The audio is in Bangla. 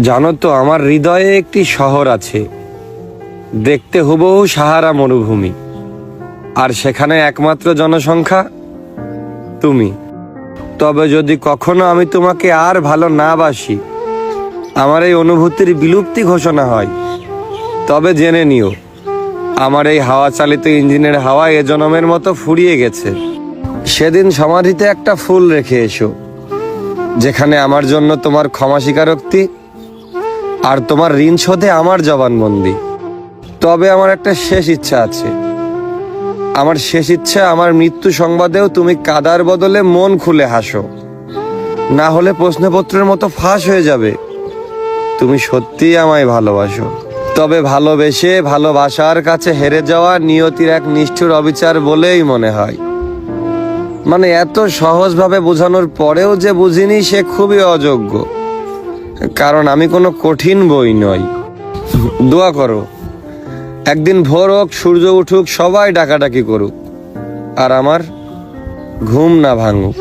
জানো তো, আমার হৃদয়ে একটি শহর আছে। দেখতে হুবহু সাহারা মরুভূমি। আর সেখানে একমাত্র জনসংখ্যা তুমি। তবে যদি কখনো আমি তোমাকে আর ভালো না বাসি, আমার এই অনুভূতির বিলুপ্তি ঘোষণা হয়। তবে জেনে নিও, আমার এই হাওয়া চালিত ইঞ্জিনের হাওয়া এ জনমের মতো ফুরিয়ে গেছে। সেদিন সমাধিতে একটা ফুল রেখে এসো, যেখানে আমার জন্য তোমার ক্ষমা স্বীকারোক্তি আর তোমার ঋণ শোধে আমার জবানবন্দি। তবে আমার একটা শেষ ইচ্ছা আছে। আমার শেষ ইচ্ছা আমার মৃত্যু সংবাদেও তুমি কাদার বদলে মন খুলে হাসো। না হলে প্রশ্নপত্রের মতো ফাঁস হয়ে যাবে। তুমি সত্যিই আমায় ভালোবাসো। তবে ভালোবেসে ভালোবাসার কাছে হেরে যাওয়া নিয়তির এক নিষ্ঠুর অবিচার বলেই মনে হয়। মানে এত সহজভাবে বোঝানোর পরেও যে বুঝিনি সে খুবই অযোগ্য। কারণ আমি কোনো কঠিন বই নই। দোয়া করো। একদিন ভোর হোক, সূর্য উঠুক, সবাই ডাকাডাকি করুক, আর আমার ঘুম না ভাঙুক।